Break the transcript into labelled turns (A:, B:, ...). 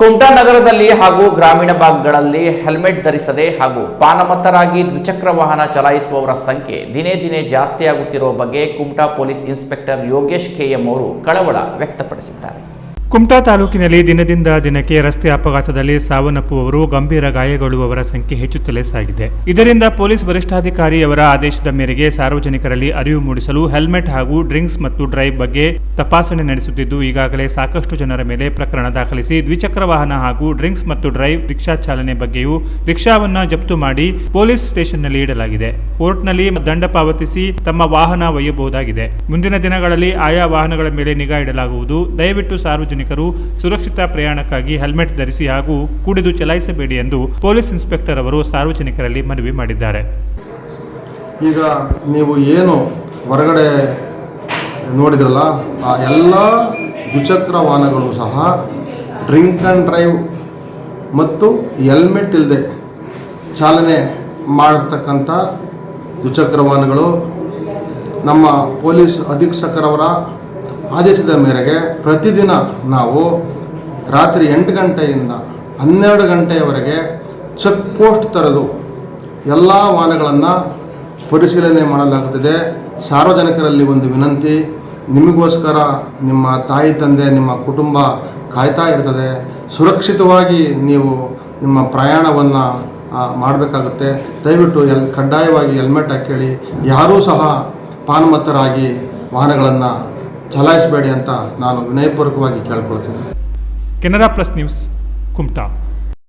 A: ಕುಮಟಾ ನಗರದಲ್ಲಿ ಹಾಗೂ ಗ್ರಾಮೀಣ ಭಾಗಗಳಲ್ಲಿ ಹೆಲ್ಮೆಟ್ ಧರಿಸದೆ ಹಾಗೂ ಪಾನಮತ್ತರಾಗಿ ದ್ವಿಚಕ್ರ ವಾಹನ ಚಲಾಯಿಸುವವರ ಸಂಖ್ಯೆ ದಿನೇ ದಿನೇ ಜಾಸ್ತಿಯಾಗುತ್ತಿರುವ ಬಗ್ಗೆ Kumta police inspector Yogesh KM ಅವರು ಕಳವಳ ವ್ಯಕ್ತಪಡಿಸಿದ್ದಾರೆ.
B: ಕುಮಟಾ ತಾಲೂಕಿನಲ್ಲಿ ದಿನದಿಂದ ದಿನಕ್ಕೆ ರಸ್ತೆ ಅಪಘಾತದಲ್ಲಿ ಸಾವನ್ನಪ್ಪುವವರು ಗಂಭೀರ ಗಾಯಗೊಳ್ಳುವವರ ಸಂಖ್ಯೆ ಹೆಚ್ಚುತ್ತಲೇ ಸಾಗಿದೆ ಇದರಿಂದ ಪೊಲೀಸ್ ವರಿಷ್ಠಾಧಿಕಾರಿಯವರ ಆದೇಶದ ಮೇರೆಗೆ ಸಾರ್ವಜನಿಕರಲ್ಲಿ ಅರಿವು ಮೂಡಿಸಲು ಹೆಲ್ಮೆಟ್ ಹಾಗೂ ಡ್ರಿಂಕ್ಸ್ ಮತ್ತು ಡ್ರೈವ್ ಬಗ್ಗೆ ತಪಾಸಣೆ ನಡೆಸುತ್ತಿದ್ದು, ಈಗಾಗಲೇ ಸಾಕಷ್ಟು ಜನರ ಮೇಲೆ ಪ್ರಕರಣ ದಾಖಲಿಸಿ ದ್ವಿಚಕ್ರ ವಾಹನ ಹಾಗೂ ಡ್ರಿಂಕ್ಸ್ ಮತ್ತು ಡ್ರೈವ್ ರಿಕ್ಷಾ ಚಾಲನೆ ಬಗ್ಗೆಯೂ ರಿಕ್ಷಾವನ್ನ ಜಪ್ತು ಮಾಡಿ ಪೊಲೀಸ್ ಸ್ಟೇಷನ್ನಲ್ಲಿ ಇಡಲಾಗಿದೆ. ಕೋರ್ಟ್ನಲ್ಲಿ ದಂಡ ಪಾವತಿಸಿ ತಮ್ಮ ವಾಹನ ಒಯ್ಯಬಹುದಾಗಿದೆ. ಮುಂದಿನ ದಿನಗಳಲ್ಲಿ ಆಯಾ ವಾಹನಗಳ ಮೇಲೆ ನಿಗಾ ಇಡಲಾಗುವುದು. ದಯವಿಟ್ಟು ಸಾರ್ವಜನಿಕರು ಸುರಕ್ಷಿತ ಪ್ರಯಾಣಕ್ಕಾಗಿ ಹೆಲ್ಮೆಟ್ ಧರಿಸಿ ಹಾಗೂ ಕುಡಿದು ಚಲಾಯಿಸಬೇಡಿ ಎಂದು ಪೊಲೀಸ್ ಇನ್ಸ್ಪೆಕ್ಟರ್ ಅವರು ಸಾರ್ವಜನಿಕರಲ್ಲಿ ಮನವಿ ಮಾಡಿದ್ದಾರೆ.
C: ಈಗ ನೀವು ಏನು ಹೊರಗಡೆ ನೋಡಿದ್ರಲ್ಲ, ಆ ಎಲ್ಲ ದ್ವಿಚಕ್ರ ವಾಹನಗಳು ಸಹ ಡ್ರಿಂಕ್ ಆ್ಯಂಡ್ ಡ್ರೈವ್ ಮತ್ತು ಹೆಲ್ಮೆಟ್ ಇಲ್ಲದೆ ಚಾಲನೆ ಮಾಡತಕ್ಕಂಥ ದ್ವಿಚಕ್ರ ವಾಹನಗಳು ನಮ್ಮ ಪೊಲೀಸ್ ಅಧೀಕ್ಷಕರವರ ಆದೇಶದ ಮೇರೆಗೆ ಪ್ರತಿದಿನ ನಾವು ರಾತ್ರಿ ಎಂಟು ಗಂಟೆಯಿಂದ ಹನ್ನೆರಡು ಗಂಟೆಯವರೆಗೆ ಚೆಕ್ ಪೋಸ್ಟ್ ತೆರೆದು ಎಲ್ಲ ವಾಹನಗಳನ್ನು ಪರಿಶೀಲನೆ ಮಾಡಲಾಗುತ್ತದೆ. ಸಾರ್ವಜನಿಕರಲ್ಲಿ ಒಂದು ವಿನಂತಿ, ನಿಮಗೋಸ್ಕರ ನಿಮ್ಮ ತಾಯಿ, ತಂದೆ, ನಿಮ್ಮ ಕುಟುಂಬ ಕಾಯ್ತಾ ಇರ್ತದೆ. ಸುರಕ್ಷಿತವಾಗಿ ನೀವು ನಿಮ್ಮ ಪ್ರಯಾಣವನ್ನು ಮಾಡಬೇಕಾಗುತ್ತೆ. ದಯವಿಟ್ಟು ಎಲ್, ಕಡ್ಡಾಯವಾಗಿ ಹೆಲ್ಮೆಟ್ ಹಾಕೇಳಿ ಯಾರೂ ಸಹ ಪಾನ್ಮತ್ತರಾಗಿ ವಾಹನಗಳನ್ನು ಚಲಾಯಿಸಬೇಡಿ ಅಂತ ನಾನು ವಿನಯಪೂರ್ವಕವಾಗಿ ಕೇಳ್ಕೊಳ್ತೀನಿ.
B: Canara plus news Kumta.